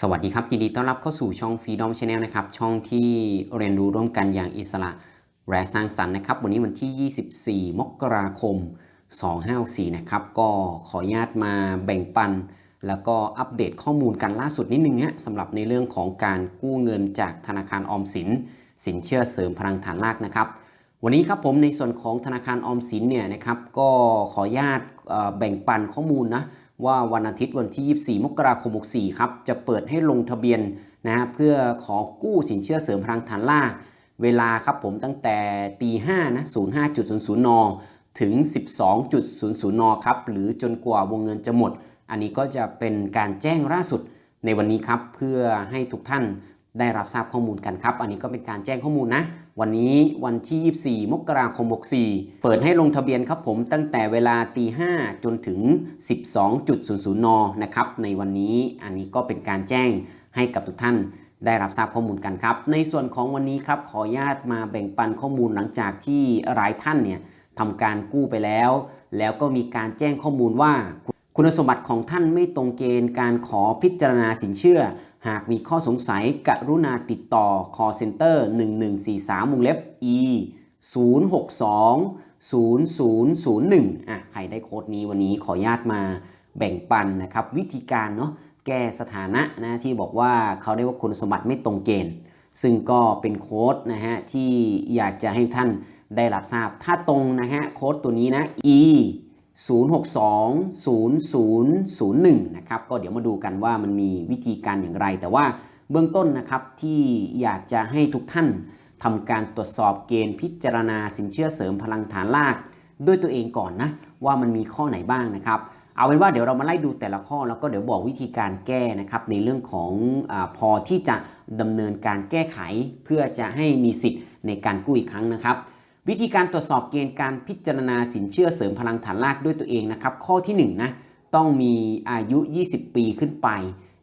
สวัสดีครับยินดีต้อนรับเข้าสู่ช่อง Freedom Channel นะครับ ช่องที่เรียนรู้ร่วมกันอย่างอิสระและสร้างสรรค์นะครับ วันนี้วันที่ 24 มกราคม 2564 นะครับ ก็ขออนุญาตมาแบ่งปัน แล้วก็อัปเดตข้อมูลกันล่าสุดนิดนึงฮะสำหรับในเรื่องของการกู้เงินจากธนาคารออมสิน สินเชื่อเสริมพลังฐานรากนะครับ วันนี้ครับผมในส่วนของธนาคารออมสินเนี่ยนะครับก็ขออนุญาตแบ่งปันข้อมูลนะ ว่าวันอาทิตย์วันที่ 24 มกราคม 64 ครับ จะเปิดให้ลงทะเบียนนะฮะเพื่อขอกู้สินเชื่อเสริมพลังฐานรากเวลาครับผมตั้งแต่ตี5นะ 05.00 น ถึง 12.00 น ครับ หรือจนกว่าวงเงินจะหมด อันนี้ก็จะเป็นการแจ้งล่าสุดในวันนี้ครับ เพื่อให้ทุกท่าน ได้รับทราบข้อมูลกันครับ อันนี้ก็เป็นการแจ้งข้อมูลนะ วันนี้วันที่ 24 มกราคม 64 เปิดให้ลงทะเบียนครับผมตั้งแต่เวลาตี5จนถึง 12.00 น นะครับ ในวันนี้อันนี้ก็เป็นการแจ้งให้กับทุกท่านได้รับทราบข้อมูลกันครับ ในส่วนของวันนี้ครับขออนุญาตมาแบ่งปันข้อมูลหลังจากที่หลายท่านเนี่ยทำการกู้ไปแล้ว แล้วก็มีการแจ้งข้อมูลว่า คุณสมบัติของท่านไม่ตรงเกณฑ์การขอพิจารณาสินเชื่อ หากมีข้อสงสัยกรุณาติดต่อ call center 1143วงเล็บ e 062 0001อะใครได้โค้ดนี้วันนี้ขออนุญาตมาแบ่งปันนะครับ วิธีการเนาะแก้สถานะนะที่บอกว่าเขาได้ว่าคุณสมบัติไม่ตรงเกณฑ์ ซึ่งก็เป็นโค้ดนะฮะที่อยากจะให้ท่านได้รับทราบ ถ้าตรงนะฮะโค้ดตัวนี้นะ e 0620001 นะครับ ก็เดี๋ยวมาดูกันว่ามันมีวิธีการอย่างไร แต่ว่าเบื้องต้นนะครับที่อยากจะให้ทุกท่านทำการตรวจสอบเกณฑ์พิจารณาสินเชื่อเสริมพลังฐานราก ด้วยตัวเองก่อนนะว่ามันมีข้อไหนบ้างนะครับ เอาเป็นว่าเดี๋ยวเรามาไล่ดูแต่ละข้อแล้วก็เดี๋ยวบอกวิธีการแก้นะครับในเรื่องของอพอที่จะดำเนินการแก้ไข เพื่อจะให้มีสิทธิ์ในการกู้อีกครั้งนะครับ วิธีการตรวจสอบเกณฑ์การพิจารณาสินเชื่อเสริมพลังฐานรากด้วยตัวเองนะครับ ข้อที่1นงนะต้องมีอายุ 20 ปีขึ้นไป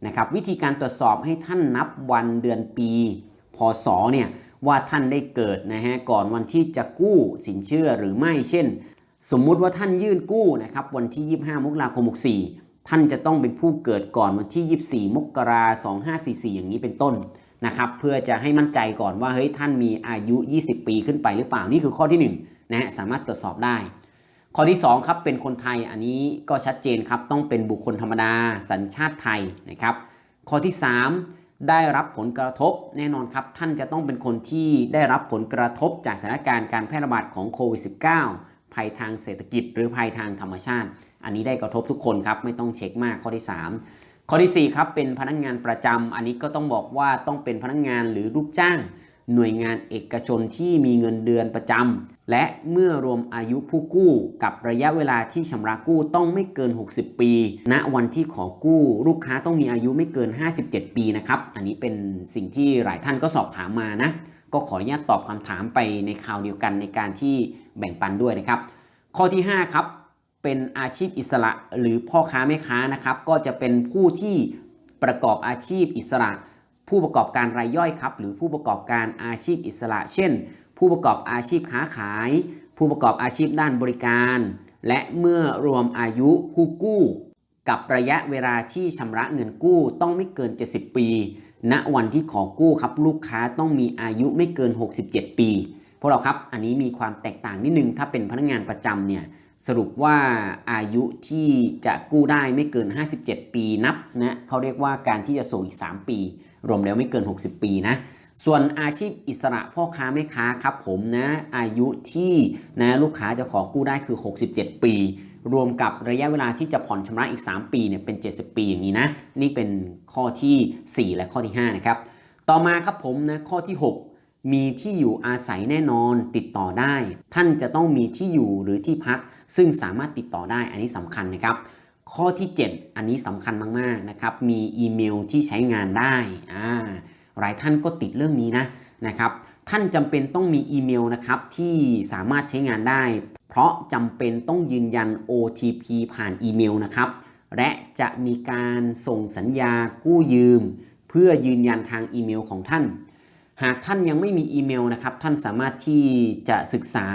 นะครับ วิธีการตรวจสอบให้ท่านนับวันเดือนปี พศเนี่ยว่าท่านได้เกิดนะฮะก่อนวันที่จะกู้สินเชื่อหรือไม่ เช่น สมมุติว่าท่านยื่นกู้นะครับวันที่ 25 มกราคม 64 ท่านจะต้องเป็นผู้เกิดก่อนวันที่ 24 มกราคม 2544 อย่างนี้เป็นต้น นะครับเพื่อจะให้มั่นใจก่อนว่าเฮ้ยท่านมีอายุ 20 ปีขึ้นไปหรือเปล่านี่คือข้อที่1นะฮะสามารถตรวจสอบได้ ข้อที่2ครับเป็นคนไทยอันนี้ก็ชัดเจนครับต้องเป็นบุคคลธรรมดาสัญชาติไทยนะครับข้อที่ 3 ได้รับผลกระทบแน่นอนครับ ท่านจะต้องเป็นคนที่ได้รับผลกระทบจากสถานการณ์การแพร่ระบาดของโควิด -19 ภัยทางเศรษฐกิจ หรือภัยทางธรรมชาติ อันนี้ได้กระทบทุกคนครับไม่ต้องเช็คมากข้อที่ 3 ข้อที่4ครับเป็นพนักงานประจำอันนี้ก็ต้องบอกว่าต้องเป็นพนักงานหรือลูกจ้าง หน่วยงานเอกชนที่มีเงินเดือนประจำและเมื่อรวมอายุผู้กู้ กับระยะเวลาที่ชำระกู้ต้องไม่เกิน 60 ปีณวันที่ขอกู้ ลูกค้าต้องมีอายุไม่เกิน 57 ปีนะครับอันนี้เป็นสิ่งที่หลายท่านก็สอบถามมานะก็ขออนุญาตตอบคำถามไปในคราวเดียวกันในการที่แบ่งปันด้วยนะครับ ข้อที่ 5 ครับ เป็นอาชีพอิสระหรือพ่อค้าแม่ค้านะครับ ก็จะเป็นผู้ที่ประกอบอาชีพอิสระ ผู้ประกอบการรายย่อยครับ หรือผู้ประกอบการอาชีพอิสระ เช่น ผู้ประกอบอาชีพค้าขาย ผู้ประกอบอาชีพด้านบริการ และเมื่อรวมอายุผู้กู้ กับระยะเวลาที่ชำระเงินกู้ต้องไม่เกิน 70 ปี ณวันที่ขอกู้ครับลูกค้าต้องมีอายุไม่เกิน 67 ปีพวกเราครับอันนี้มีความแตกต่างนิดนึงถ้าเป็นพนักงานประจำเนี่ย สรุปว่าอายุที่จะกู้ได้ไม่เกิน 57 ปีนับนะเขาเรียกว่าการที่จะส่งอีก 3 ปี รวมแล้วไม่เกิน 60 ปีนะส่วนอาชีพอิสระพ่อค้าแม่ค้าครับผมนะอายุที่นะลูกค้าจะขอกู้ได้คือ 67 ปี รวมกับระยะเวลาที่จะผ่อนชำระอีก 3 ปีเนี่ยเป็น 70 ปีอย่างนี้นะนี่เป็นข้อทีสี่4 และข้อที่ 5 นะครับ ต่อมาครับผมนะข้อที่ 6มีที่อยู่อาศัยแน่นอนติดต่อได้ ท่านจะต้องมีที่อยู่หรือที่พักซึ่งสามารถติดต่อได้อันนี้สำคัญนะครับ ข้อที่ 7 อันนี้สำคัญมากๆนะครับ มีอีเมลที่ใช้งานได้อ่าหลายท่านก็ติดเรื่องนี้นะนะครับ ท่านจำเป็นต้องมีอีเมลนะครับที่สามารถใช้งานได้ เพราะจำเป็นต้องยืนยัน OTP ผ่านอีเมลนะครับ และจะมีการส่งสัญญากู้ยืม เพื่อยืนยันทางอีเมลของท่าน หากท่านยังไม่มีอีเมลนะครับท่านสามารถที่จะศึกษา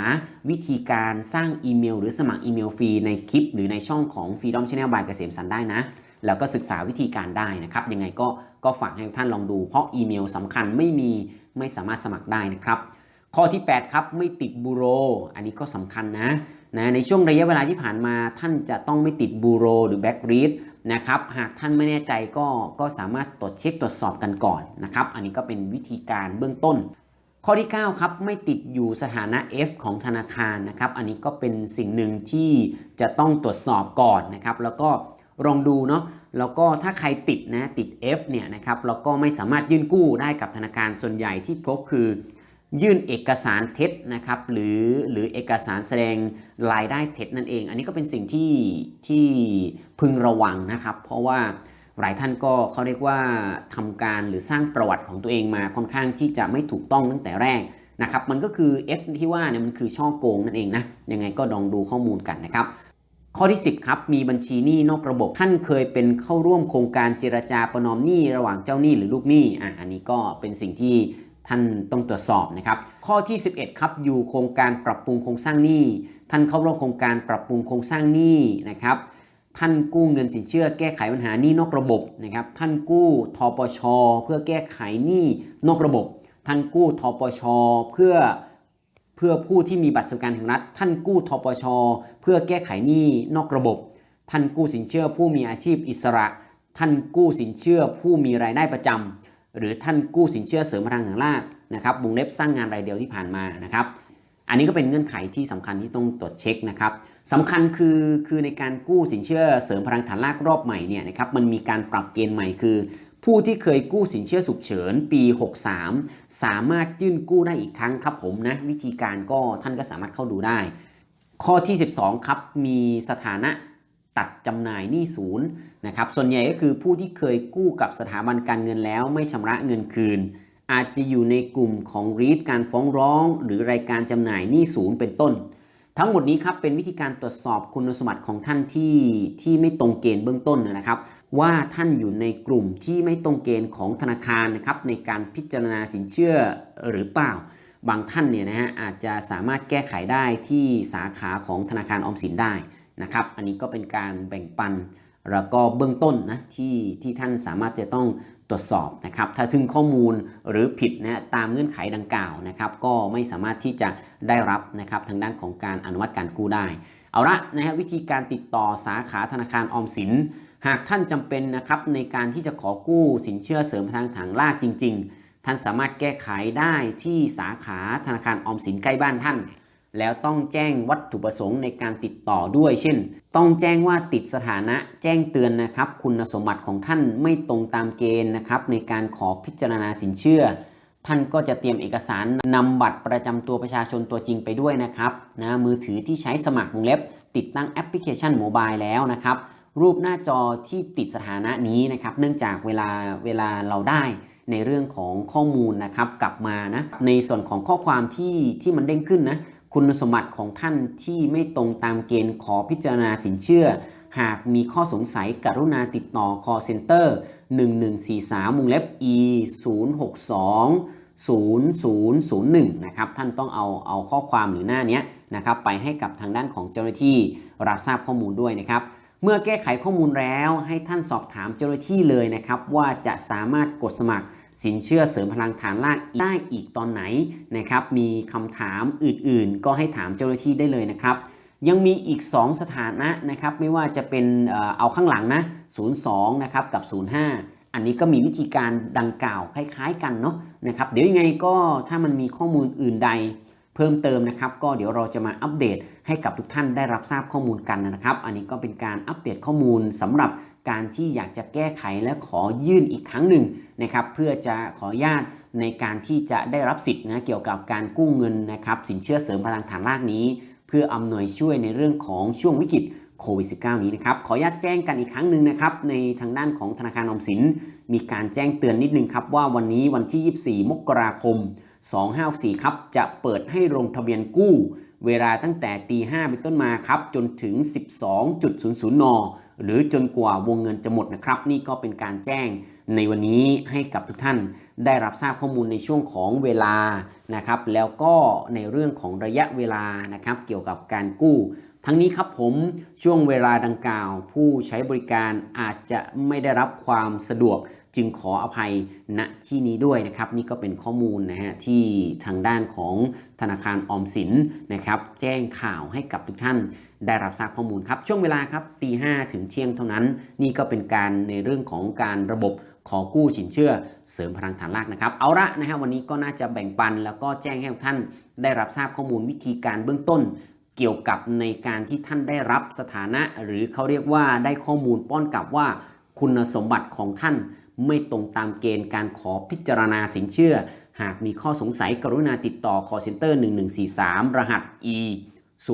วิธีการสร้างอีเมล หรือสมัครอีเมลฟรีในคลิป หรือในช่องของ Freedom Channel by เกษมสันได้นะ แล้วก็ศึกษาวิธีการได้นะครับ ยังไงก็ก็ฝากให้ท่านลองดูเพราะอีเมลสำคัญไม่มีไม่สามารถสมัครได้นะครับ ข้อที่ 8 ครับไม่ติดบูโร อันนี้ก็สำคัญนะนะในช่วงระยะเวลาที่ผ่านมาท่านจะต้องไม่ติดบูโรหรือแบ็กรีด นะครับ หากท่านไม่แน่ใจก็ก็สามารถตรวจเช็คตรวจสอบกันก่อนนะครับ อันนี้ก็เป็นวิธีการเบื้องต้น ข้อที่ 9 ครับ ไม่ติดอยู่สถานะ F ของธนาคารนะครับ อันนี้ก็เป็นสิ่งหนึ่งที่จะต้องตรวจสอบก่อนนะครับ แล้วก็ลองดูเนาะ แล้วก็ถ้าใครติดนะติด F เนี่ยนะครับแล้วก็ไม่สามารถยื่นกู้ได้กับธนาคารส่วนใหญ่ที่พบคือยื่นเอกสารเท็จนะครับหรือหรือเอกสารแสดงรายได้เท็จนั่นเอง อันนี้ก็เป็นสิ่งที่ที่ พึงระวังนะครับ เพราะว่าหลายท่านก็เขาเรียกว่าทำการหรือสร้างประวัติของตัวเองมาค่อนข้างที่จะไม่ถูกต้องตั้งแต่แรกนะครับ มันก็คือ F ที่ว่าเนี่ยมันคือช่อโกงนั่นเองนะ ยังไงก็ลองดูข้อมูลกันนะครับ ข้อที่ 10ครับ มีบัญชีหนี้นอกระบบ ท่านเคยเป็นเข้าร่วมโครงการเจรจาประนอมหนี้ระหว่างเจ้าหนี้หรือลูกหนี้ อะ อันนี้ก็เป็นสิ่งที่ท่านต้องตรวจสอบนะครับ ข้อที่ 11 ครับ อยู่โครงการปรับปรุงโครงสร้างหนี้ ท่านเข้าร่วมโครงการปรับปรุงโครงสร้างหนี้นะครับ ท่านกู้เงินสินเชื่อแก้ไขปัญหานี้นอกระบบนะครับ ท่านกู้ทปช เพื่อแก้ไขหนี้นอกระบบ ท่านกู้ทปช เพื่อเพื่อผู้ที่มีบัตรสวัสดิการแห่งรัฐ ท่านกู้ทปช เพื่อแก้ไขหนี้นอกระบบ ท่านกู้สินเชื่อผู้มีอาชีพอิสระ ท่านกู้สินเชื่อผู้มีรายได้ประจำหรือท่านกู้สินเชื่อเสริมพลังแห่งราชนะครับวงเล็บสร้างงานรายเดียวที่ผ่านมานะครับ อันนี้ก็เป็นเงื่อนไขที่สำคัญที่ต้องตรวจเช็คนะครับสำคัญคือคือในการกู้สินเชื่อเสริมพลังฐานรากรอบใหม่เนี่ยนะครับมันมีการปรับเกณฑ์ใหม่คือ ผู้ที่เคยกู้สินเชื่อฉุกเฉินปี 63 สามารถยื่นกู้ได้อีกครั้งครับผมนะวิธีการก็ท่านก็สามารถเข้าดูได้ ข้อที่ 12 ครับมีสถานะตัดจำหน่ายหนี้ศูนย์นะครับ ส่วนใหญ่ก็คือผู้ที่เคยกู้กับสถาบันการเงินแล้วไม่ชำระเงินคืน อาจจะอยู่ในกลุ่มของรีดการฟ้องร้อง หรือรายการจำหน่ายหนี้ศูนย์เป็นต้น ทั้งหมดนี้ครับเป็นวิธีการตรวจสอบคุณสมบัติของท่านที่ที่ไม่ตรงเกณฑ์เบื้องต้นนะครับ ว่าท่านอยู่ในกลุ่มที่ไม่ตรงเกณฑ์ของธนาคารนะครับในการพิจารณาสินเชื่อหรือเปล่า บางท่านเนี่ยนะฮะอาจจะสามารถแก้ไขได้ที่สาขาของธนาคารออมสินได้นะครับ อันนี้ก็เป็นการแบ่งปันแล้วก็เบื้องต้นนะที่ที่ท่านสามารถจะต้อง ตรวจสอบนะครับ ถ้าถึงข้อมูลหรือผิดนะตามเงื่อนไขดังกล่าวนะครับก็ไม่สามารถที่จะได้รับนะครับทางด้านของการอนุมัติการกู้ได้ เอาละนะฮะวิธีการติดต่อสาขาธนาคารออมสิน หากท่านจำเป็นนะครับในการที่จะขอกู้สินเชื่อเสริมทางถังลากจริง ๆ ท่านสามารถแก้ไขได้ที่สาขาธนาคารออมสินใกล้บ้านท่าน แล้วต้องแจ้งวัตถุประสงค์ในการติดต่อด้วย เช่น ต้องแจ้งว่าติดสถานะแจ้งเตือนนะครับ คุณสมบัติของท่านไม่ตรงตามเกณฑ์นะครับในการขอพิจารณาสินเชื่อ ท่านก็จะเตรียมเอกสารนำบัตรประจำตัวประชาชนตัวจริงไปด้วยนะครับนะมือถือที่ใช้สมัครวงเล็บ ติดตั้งแอปพลิเคชันโมบายแล้วนะครับ รูปหน้าจอที่ติดสถานะนี้นะครับ เนื่องจากเวลาเวลาเราได้ในเรื่องของข้อมูลนะครับกลับมานะในส่วนของข้อความที่ที่มันเด้งขึ้นนะ คุณสมบัติของท่านที่ไม่ตรงตามเกณฑ์ขอพิจารณาสินเชื่อ หากมีข้อสงสัยกรุณาติดต่อ call center 1143วงเล็บ e 062 0001นะครับท่านต้องเอาเอาข้อความหรือหน้านี้นะครับไปให้กับทางด้านของเจ้าหน้าที่รับทราบข้อมูลด้วยนะครับ เมื่อแก้ไขข้อมูลแล้วให้ท่านสอบถามเจ้าหน้าที่เลยนะครับ ว่าจะสามารถกดสมัคร สินเชื่อเสริมพลังฐานรากได้อีกตอนไหนนะครับ มีคำถามอื่นๆ ก็ให้ถามเจ้าหน้าที่ได้เลยนะครับ ยังมีอีก 2 สถานะนะครับ ไม่ว่าจะเป็นเอาข้างหลังนะ 02 นะครับกับ 05 อันนี้ก็มีวิธีการดังกล่าวคล้ายๆกันเนาะนะครับ เดี๋ยวยังไงก็ถ้ามันมีข้อมูลอื่นใดเพิ่มเติมนะครับ ก็เดี๋ยวเราจะมาอัปเดตให้กับทุกท่านได้รับทราบข้อมูลกันนะครับ อันนี้ก็เป็นการอัปเดตข้อมูลสำหรับ การที่อยากจะแก้ไขและขอยื่นอีกครั้งหนึ่งนะครับเพื่อจะขออนุญาตในการที่จะได้รับสิทธิ์นะเกี่ยวกับการกู้เงินนะครับสินเชื่อเสริมพลังฐานรากนี้ เพื่ออำนวยช่วยในเรื่องของช่วงวิกฤตโควิด -19 นี้นะครับ ขออนุญาตแจ้งกันอีกครั้งหนึ่งนะครับ ในทางด้านของธนาคารออมสิน มีการแจ้งเตือนนิดนึงครับ ว่าวันนี้วันที่ 24 มกราคม 254ครับ จะเปิดให้ลงทะเบียนกู้ เวลาตั้งแต่ตี5เป็นต้นมาครับ จนถึง 12.00 น หรือจนกว่าวงเงินจะหมดนะครับ นี่ก็เป็นการแจ้งในวันนี้ให้กับทุกท่านได้รับทราบข้อมูลในช่วงของเวลานะครับ แล้วก็ในเรื่องของระยะเวลานะครับ เกี่ยวกับการกู้ ทั้งนี้ครับผมช่วงเวลาดังกล่าว ผู้ใช้บริการอาจจะไม่ได้รับความสะดวกจึงขออภัยณที่นี้ด้วยนะครับ นี่ก็เป็นข้อมูลนะฮะที่ทางด้านของธนาคารออมสินนะครับ แจ้งข่าวให้กับทุกท่าน ได้รับทราบข้อมูลครับช่วงเวลาครับตีห้ถึงเที่ยงเท่านั้น นี่ก็เป็นการในเรื่องของการระบบขอกู้สินเชื่อเสริมพลังฐานรากนะครับ เอาละนะฮะวันนี้ก็น่าจะแบ่งปัน แล้วก็แจ้งให้ทุกท่านได้รับทราบข้อมูลวิธีการเบื้องต้น เกี่ยวกับในการที่ท่านได้รับสถานะ หรือเขาเรียกว่าได้ข้อมูลป้อนกลับว่า คุณสมบัติของท่าน ไม่ตรงตามเกณฑ์การขอพิจารณาสินเชื่อ หากมีข้อสงสัยกรุณาติดต่อ call center 1143 รหัส e 062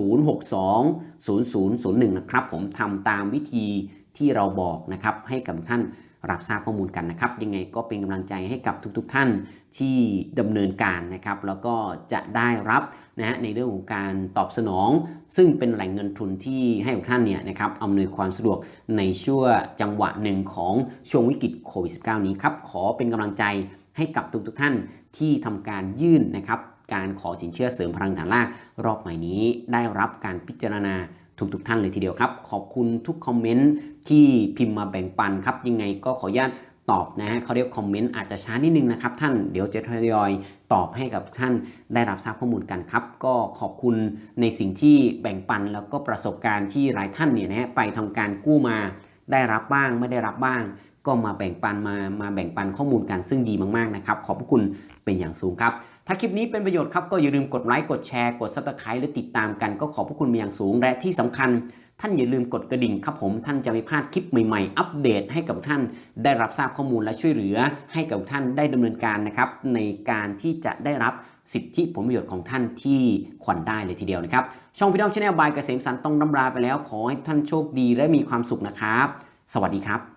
0001 นะครับ ผมทำตามวิธีที่เราบอกนะครับให้กับท่านรับทราบข้อมูลกันนะครับ ยังไงก็เป็นกำลังใจให้กับทุกๆทท่านที่ดำเนินการนะครับ แล้วก็จะได้รับนะฮะในเรื่องของการตอบสนอง ซึ่งเป็นแหล่งเงินทุนที่ให้กับท่านเนี่ยนะครับอำนวยความสะดวกในช่วงจังหวะหนึ่งของช่วงวิกฤตโควิด -19 นี้ครับ ขอเป็นกำลังใจให้กับทุกๆท่านที่ทำการยื่นนะครับ การขอสินเชื่อเสริมพลังฐานราก รอบใหม่นี้ได้รับการพิจารณาทุกๆท่านเลยทีเดียวครับ ขอบคุณทุกคอมเมนต์ที่พิมพ์มาแบ่งปันครับ ยังไงก็ขออนุญาตตอบนะฮะเขาเรียกคอมเมนต์อาจจะช้านิดนึงนะครับท่านเดี๋ยวจะทยอยตอบให้กับท่านได้รับทราบข้อมูลกันครับ ก็ขอบคุณในสิ่งที่แบ่งปันแล้วก็ประสบการณ์ที่หลายท่านเนี่ยนะฮะไปทำการกู้มา ได้รับบ้างไม่ได้รับบ้าง ก็มาแบ่งปันมามาแบ่งปันข้อมูลกันซึ่งดีมากๆนะครับ ขอบคุณเป็นอย่างสูงครับ ถ้าคลิปนี้เป็นประโยชน์ครับก็อย่าลืมกดไลค์กดแชร์กดซับสไครต์หรือติดตามกันก็ขอบพระคุณเป็นอย่างสูงและที่สำคัญ ท่านอย่าลืมกดกระดิ่งครับผมท่านจะไม่พลาดคลิปใหม่ๆ อัปเดตให้กับท่านได้รับทราบข้อมูลและช่วยเหลือ ให้กับท่านได้ดำเนินการนะครับในการที่จะได้รับสิทธิผลประโยชน์ของท่านที่ควรได้เลยทีเดียวนะครับ ช่องพี่น้องชาแนลบายเกษมสันต้องนำลาไปแล้ว ขอให้ท่านโชคดีและมีความสุขนะครับ สวัสดีครับ